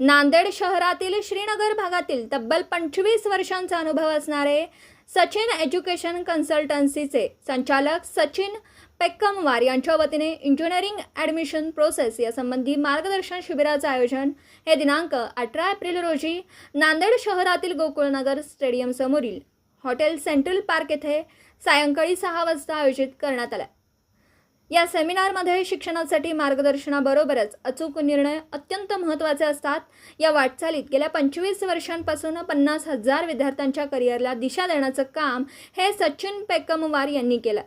नांदेड शहरातील श्रीनगर भागातील तब्बल पंचवीस वर्षांचा अनुभव असणारे सचिन एज्युकेशन कन्सल्टन्सीचे संचालक सचिन पेक्कमवार यांच्या वतीने इंजिनिअरिंग ॲडमिशन प्रोसेस यासंबंधी मार्गदर्शन शिबिराचं आयोजन हे दिनांक अठरा एप्रिल रोजी नांदेड शहरातील गोकुळनगर स्टेडियमसमोरील हॉटेल सेंट्रल पार्क येथे सायंकाळी सहा वाजता आयोजित करण्यात आला. या सेमिनारमध्ये शिक्षणासाठी मार्गदर्शनाबरोबरच अचूक निर्णय अत्यंत महत्त्वाचे असतात. या वाटचालीत गेल्या पंचवीस वर्षांपासून पन्नास हजार विद्यार्थ्यांच्या करिअरला दिशा देण्याचं काम हे सचिन पेक्कमवार यांनी केलं.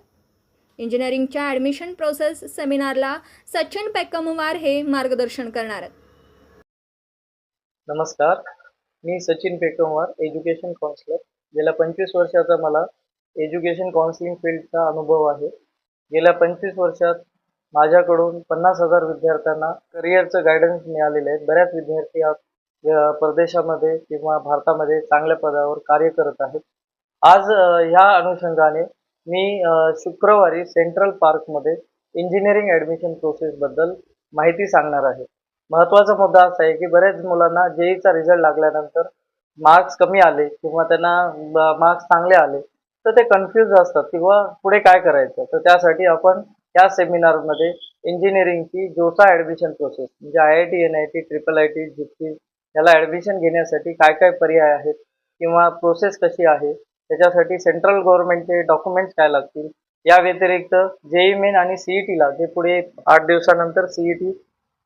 इंजिनिअरिंगच्या ॲडमिशन प्रोसेस सेमिनारला सचिन पेक्कमवार हे मार्गदर्शन करणार आहेत. नमस्कार. मी सचिन पेकमवार एज्युकेशन काउन्सिलर गेल्या पंचवीस वर्षाचा मला एज्युकेशन काउन्सिलिंग फील्डचा अनुभव आहे. गेल्या पंचवीस वर्षात माझ्याकडून पन्नास हजार विद्यार्थ्यांना करिअरचं गायडन्स मिळालेलं आहे. बऱ्याच विद्यार्थी आज परदेशामध्ये किंवा भारतामध्ये चांगल्या पदावर कार्य करत आहेत. आज ह्या अनुषंगाने मी शुक्रवारी सेंट्रल पार्कमध्ये इंजिनिअरिंग ॲडमिशन प्रोसेसबद्दल माहिती सांगणार आहे. महत्त्वाचा मुद्दा असा आहे की बऱ्याच मुलांना जेईचा रिझल्ट लागल्यानंतर मार्क्स कमी आले किंवा त्यांना मार्क्स चांगले आले. तर ते कन्फ्यूज असतात किंवा पुढे काय करायचं? तर त्यासाठी आपण या सेमिनारमध्ये इंजिनिअरिंगची जोसा ॲडमिशन प्रोसेस म्हणजे I I T N I T triple I T Gypsy याला ॲडमिशन घेण्यासाठी काय काय पर्याय आहेत किंवा प्रोसेस कशी आहे? त्याच्यासाठी सेंट्रल गव्हर्नमेंटचे डॉक्युमेंट्स काय लागतील? या व्यतिरिक्त जेई मेन आणि सीई टीला जे पुढे आठ दिवसानंतर सीई टी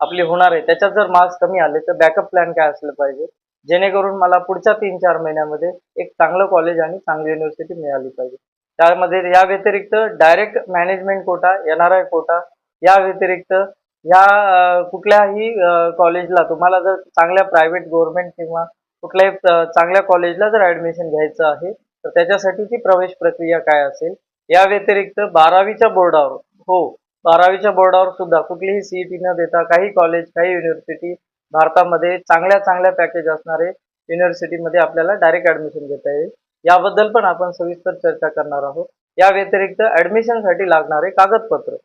आपली होणार आहे त्याच्यात जर मार्क्स कमी आले तर बॅकअप प्लॅन काय असलं पाहिजे? जेणेकरून मला पुढच्या तीन चार महिन्यामध्ये एक चांगलं कॉलेज आणि चांगली युनिव्हर्सिटी मिळाली पाहिजे. त्यामध्ये या व्यतिरिक्त direct management quota N R I quota या व्यतिरिक्त या कुठल्याही कॉलेजला तुम्हाला जर चांगल्या प्रायव्हेट गव्हर्नमेंट किंवा कुठल्याही चांगल्या कॉलेजला जर ॲडमिशन घ्यायचं आहे तर त्याच्यासाठीची प्रवेश प्रक्रिया काय असेल? या व्यतिरिक्त बारावीच्या बोर्डावर हो बारावीच्या बोर्डावर सुद्धा कुठलीही सीईटी न देता काही कॉलेज काही युनिव्हर्सिटी भारतामध्ये चांगल्या चांगल्या पॅकेज असणारे युनिव्हर्सिटीमध्ये आपल्याला डायरेक्ट ऍडमिशन घेता येईल. याबद्दल पण आपण सविस्तर चर्चा करणार आहोत. या व्यतिरिक्त ऍडमिशनसाठी लागणारे कागदपत्र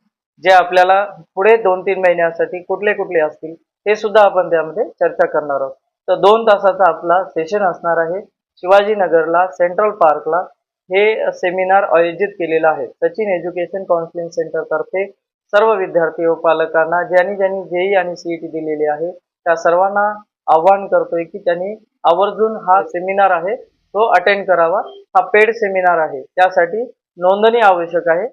जे आपल्याला पुढे दोन तीन महिन्यासाठी कुठले कुठले असतील हे सुद्धा आपण त्यामध्ये चर्चा करणार आहोत. तर दोन तासाचा आपला सेशन असणार आहे. शिवाजीनगरला सेंट्रल पार्कला हे सेमिनार आयोजित केलेलं आहे. सचिन एज्युकेशन काउन्सिलिंग सेंटर तर्फे सर्व विद्यार्थी व पालकांना ज्यांनी ज्यांनी जेई आणि सीईटी दिलेली आहे त्या सर्वांना आवाहन करतोय की त्यांनी आवर्जून हा सेमिनार आहे तो अटेंड करावा. हा पेड सेमिनार आहे. त्यासाठी नोंदणी आवश्यक आहे.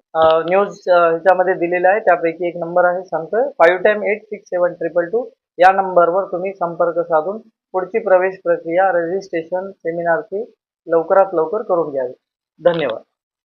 न्यूज ह्याच्यामध्ये दिलेला आहे. त्यापैकी एक नंबर आहे सांगतोय. Five time eight six seven triple two या नंबरवर तुम्ही संपर्क साधून पुढची प्रवेश प्रक्रिया रजिस्ट्रेशन सेमिनारची लवकरात लवकर करून घ्यावी. धन्यवाद.